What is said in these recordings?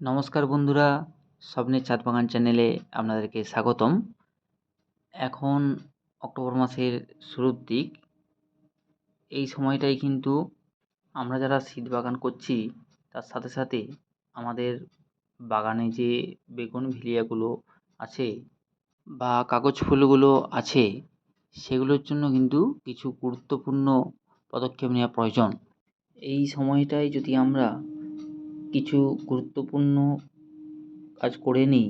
নমস্কার বন্ধুরা, স্বপ্নের ছাদ বাগান চ্যানেলে আপনাদেরকে স্বাগতম। এখন অক্টোবর মাসের শুরুর দিক। এই সময়টাই কিন্তু আমরা যারা শীত বাগান করছি, তার সাথে সাথে আমাদের বাগানে যে বেগুন ভিলিয়াগুলো আছে বা কাগজ ফুলগুলো আছে, সেগুলোর জন্য কিন্তু কিছু গুরুত্বপূর্ণ পদক্ষেপ নেওয়া প্রয়োজন। এই সময়টায় যদি আমরা কিছু গুরুত্বপূর্ণ কাজ করে নিই,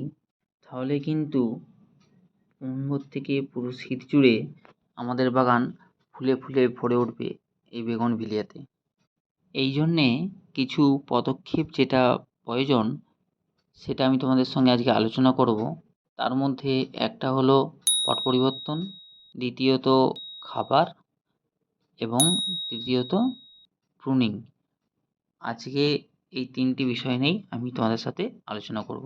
তাহলে কিন্তু থেকে পুরো শীত জুড়ে আমাদের বাগান ফুলে ফুলে ভরে উঠবে এই বেগুনভিলিয়াতে এই জন্যে কিছু পদক্ষেপ যেটা প্রয়োজন, সেটা আমি তোমাদের সঙ্গে আজকে আলোচনা করব। তার মধ্যে একটা হলো পট পরিবর্তন, দ্বিতীয়ত খাবার, এবং তৃতীয়ত প্রুনিং আজকে এই তিনটি বিষয় নিয়েই আমি তোমাদের সাথে আলোচনা করব।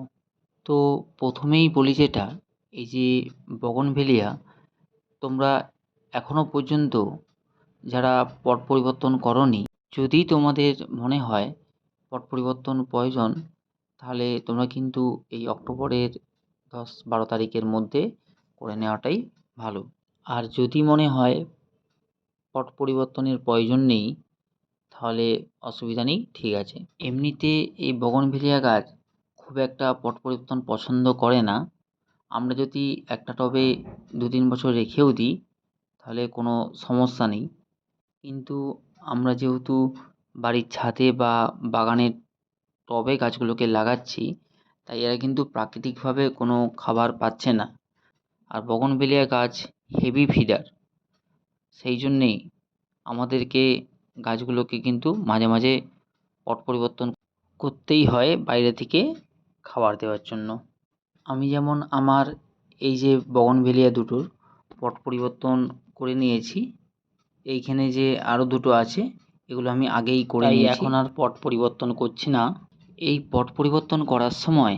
তো প্রথমেই বলি যেটা, এই যে বগনভেলিয়া, তোমরা এখনও পর্যন্ত যারা পট পরিবর্তন করনি, যদি তোমাদের মনে হয় পট পরিবর্তন প্রয়োজন, তাহলে তোমরা কিন্তু এই অক্টোবরের দশ বারো তারিখের মধ্যে করে নেওয়াটাই ভালো। আর যদি মনে হয় পট পরিবর্তনের প্রয়োজন নেই তাহলে অসুবিধা নেই, ঠিক আছে। এমনিতে এই বগনভেলিয়া গাছ খুব একটা পট পরিবর্তন পছন্দ করে না। আমরা যদি একটা টবে দু তিন বছর রেখেও দিই, তাহলে কোনো সমস্যা নেই। কিন্তু আমরা যেহেতু বাড়ির ছাদে বা বাগানের টবে গাছগুলোকে লাগাচ্ছি, তাই এরা কিন্তু প্রাকৃতিকভাবে কোনো খাবার পাচ্ছে না। আর বগনভেলিয়া গাছ হেভি ফিডার, সেই জন্যেই আমাদেরকে গাছগুলোকে কিন্তু মাঝে মাঝে পট পরিবর্তন করতেই হয় বাইরে থেকে খাবার দেওয়ার জন্য। আমি যেমন আমার এই যে বগনভেলিয়া দুটোর পট পরিবর্তন করে নিয়েছি এইখানে যে আরও দুটো আছে এগুলো আমি আগেই করে নিয়েছি। এখন আর পট পরিবর্তন করছি না। এই পট পরিবর্তন করার সময়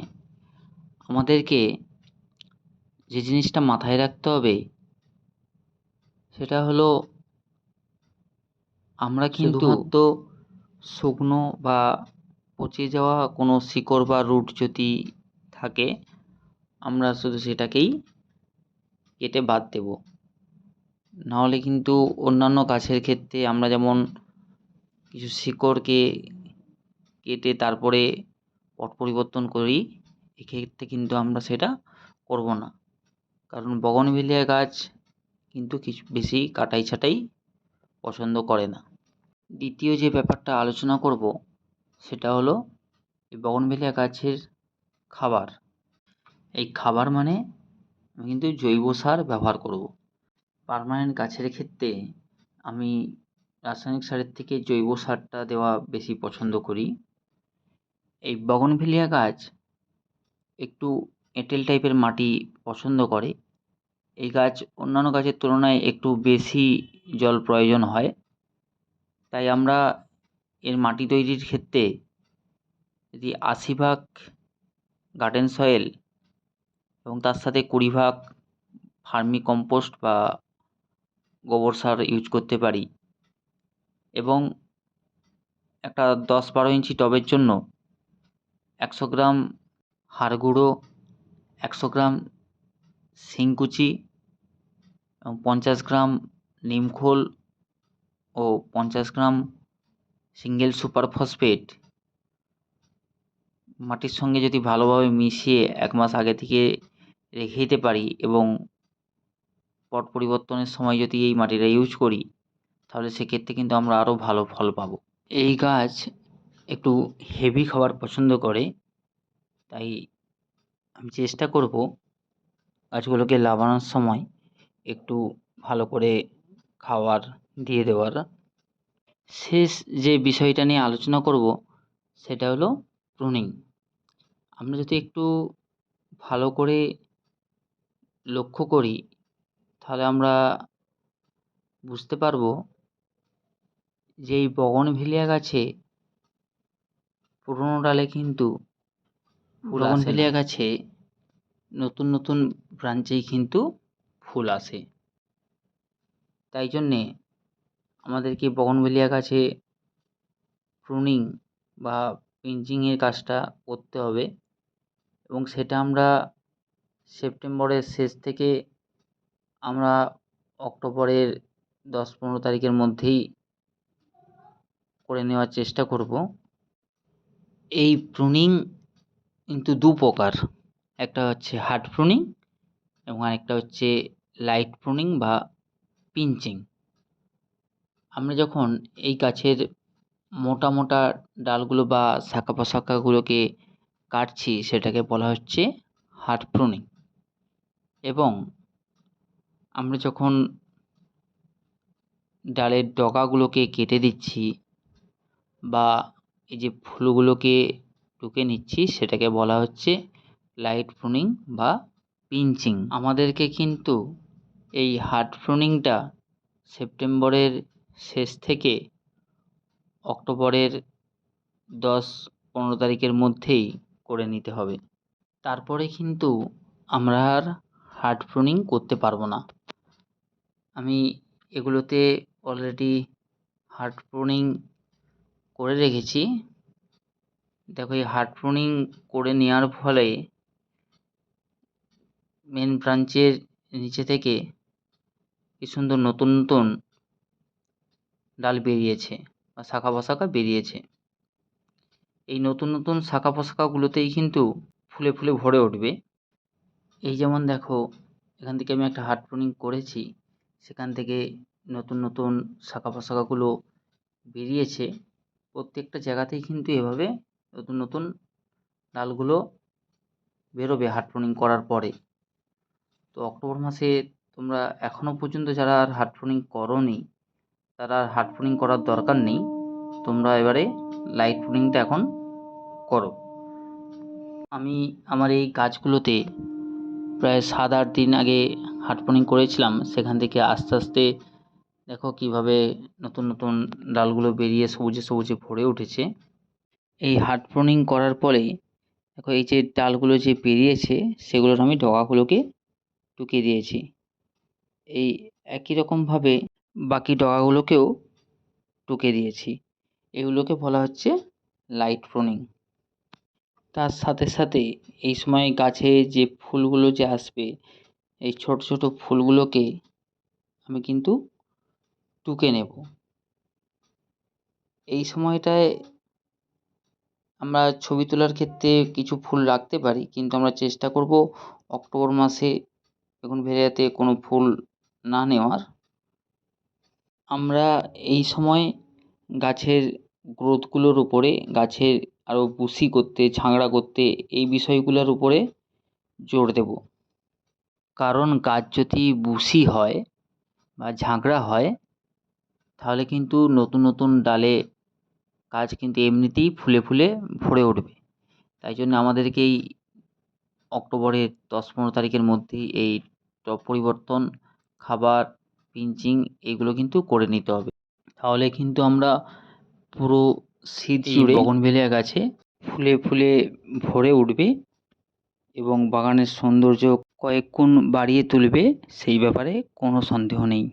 আমাদেরকে যে জিনিসটা মাথায় রাখতে হবে সেটা হলো আমরা কিন্তু তো শুকনো বা পচে যাওয়া কোনো শিকড় বা রুট যদি থাকে আমরা শুধু সেটাকেই কেটে বাদ দেব। নাহলে কিন্তু অন্যান্য গাছের ক্ষেত্রে আমরা যেমন কিছু শিকড়কে কেটে তারপরে পট পরিবর্তন করি এক্ষেত্রে কিন্তু আমরা সেটা করব না। কারণ বগনভিলিয়া গাছ কিন্তু কিছু বেশি কাটাই ছাঁটাই পছন্দ করে না। দ্বিতীয় যে ব্যাপারটা আলোচনা করব, সেটা হলো এই বগনভেলিয়া গাছের খাবার। এই খাবার মানে আমি কিন্তু জৈব সার ব্যবহার করব। পার্মানেন্ট গাছের ক্ষেত্রে আমি রাসায়নিক সারের থেকে জৈব সারটা দেওয়া বেশি পছন্দ করি। এই বগনভেলিয়া গাছ একটু এঁটেল টাইপের মাটি পছন্দ করে। এই গাছ অন্যান্য গাছের তুলনায় একটু বেশি জল প্রয়োজন হয়। তাই আমরা এর মাটি তৈরির ক্ষেত্রে যদি আশি ভাগ গার্ডেন সয়েল এবং তার সাথে কুড়ি ভাগ ভার্মি কম্পোস্ট বা গোবর সার ইউজ করতে পারি এবং একটা দশ বারো ইঞ্চি টবের জন্য একশো গ্রাম হাড় গুঁড়ো, একশো গ্রাম শিংকুচি এবং পঞ্চাশ গ্রাম নিমখোল ও পঞ্চাশ গ্রাম সিঙ্গেল সুপার ফসফেট। মাটির সঙ্গে যদি ভালোভাবে মিশিয়ে এক মাস আগে থেকে রেখে দিতে পারি এবং পট পরিবর্তনের সময় যদি এই মাটিটা ইউজ করি, তাহলে সেক্ষেত্রে কিন্তু আমরা আরও ভালো ফল পাবো। এই গাছ একটু হেভি খাবার পছন্দ করে, তাই আমি চেষ্টা করব গাছগুলোকে লাগানোর সময় একটু ভালো করে খাবার দিয়ে দেওয়ার। শেষ যে বিষয়টা নিয়ে আলোচনা করব সেটা হলো প্রুনিং আমরা যদি একটু ভালো করে লক্ষ্য করি তাহলে আমরা বুঝতে পারব যে এই বগনভিলিয়া গাছে পুরনো ডালে কিন্তু বগনভিলিয়া গাছে নতুন নতুন ব্রাঞ্চেই কিন্তু ফুল আসে। তাই জন্যে আমাদেরকে বগনভেলিয়া গাছে প্রুনিং বা পিঞ্চিংয়ের কাজটা করতে হবে? এবং সেটা আমরা সেপ্টেম্বরের শেষ থেকে আমরা অক্টোবরের দশ পনেরো তারিখের মধ্যেই করে নেওয়ার চেষ্টা করব। এই প্রুনিং কিন্তু দু প্রকার। একটা হচ্ছে হার্ড প্রুনিং এবং আরেকটা হচ্ছে লাইট প্রুনিং বা পিঞ্চিং আমরা যখন এই গাছের মোটা মোটা ডালগুলো বা শাখা প্রশাখাগুলোকে কাটছি, সেটাকে বলা হচ্ছে হার্ড প্রুনিং। এবং আমরা যখন ডালের ডগাগুলোকে কেটে দিচ্ছি বা এই যে ফুলগুলোকে টুকে নিচ্ছি, সেটাকে বলা হচ্ছে লাইট প্রুনিং বা পিঞ্চিং। আমাদেরকে কিন্তু এই হার্ড প্রুনিংটা সেপ্টেম্বরের শেষ থেকে অক্টোবরের দশ পনেরো তারিখের মধ্যেই করে নিতে হবে। তারপরে কিন্তু আমরা আর হার্ড প্রুনিং করতে পারব না। আমি এগুলোতে অলরেডি হার্ড প্রুনিং করে রেখেছি। দেখো, এই হার্ড প্রুনিং করে নেওয়ার ফলে মেন ব্রাঞ্চের নিচে থেকে কি সুন্দর নতুন নতুন ডাল বেরিয়েছে বা শাখা প্রশাখা বেরিয়েছে। এই নতুন নতুন শাখা প্রশাখাগুলোতেই কিন্তু ফুলে ফুলে ভরে উঠবে। এই যেমন দেখো, এখান থেকে আমি একটা হার্ড প্রুনিং করেছি, সেখান থেকে নতুন নতুন শাখা প্রশাখাগুলো বেরিয়েছে। প্রত্যেকটা জায়গাতেই কিন্তু এভাবে নতুন নতুন ডালগুলো বেরোবে হার্ড প্রুনিং করার পরে। তো অক্টোবর মাসে তোমরা এখনও পর্যন্ত যারা আর হার্ড প্রুনিং করোনি তারা হার্ড প্রুনিং করার দরকার নেই। তোমরা এবারে লাইট প্রুনিংটা এখন করো। আমি আমার এই গাছগুলোতে প্রায় সাত আট দিন আগে হার্ড প্রুনিং করেছিলাম। সেখান থেকে আস্তে আস্তে দেখো কীভাবে নতুন নতুন ডালগুলো বেরিয়ে সবুজে সবুজে ভরে উঠেছে। এই হার্ড প্রুনিং করার পরে দেখো এই যে ডালগুলো যে বেরিয়েছে, সেগুলোর আমি ডগাগুলোকে টুকে দিয়েছি। এই একই রকমভাবে বাকি ডগাগুলোকেও টুকে দিয়েছি। এগুলোকে বলা হচ্ছে লাইট প্রুনিং তার সাথে সাথে এই সময় গাছে যে ফুলগুলো যে আসবে, এই ছোট ছোট ফুলগুলোকে আমি কিন্তু টুকে নেব। এই সময়টায় আমরা ছবি তোলার ক্ষেত্রে কিছু ফুল রাখতে পারি, কিন্তু আমরা চেষ্টা করব অক্টোবর মাসে বেগুন ভেড়িয়াতে কোনো ফুল না নেওয়ার। আমরা এই সময় গাছের গ্রোথগুলোর উপরে, গাছের আরও বুশি করতে ঝাংড়া করতে এই বিষয়গুলোর উপরে জোর দেব। কারণ গাছ যদি বুশি হয় বা ঝাঁকড়া হয়, তাহলে কিন্তু নতুন নতুন ডালে গাছ কিন্তু এমনিতেই ফুলে ফুলে ভরে উঠবে। তাই জন্য আমাদেরকে এই অক্টোবরের দশ পনেরো তারিখের মধ্যেই এই টব পরিবর্তন, খাবার পিঞ্চিং এগুলো কিন্তু করে নিতে হবে। তাহলে কিন্তু আমরা পুরো শীত জুড়ে বগনভেলিয়া গাছে ফুলে ফুলে ভরে উঠবে এবং বাগানের সৌন্দর্য কয়েক গুণ বাড়িয়ে তুলবে সেই ব্যাপারে কোনো সন্দেহ নেই।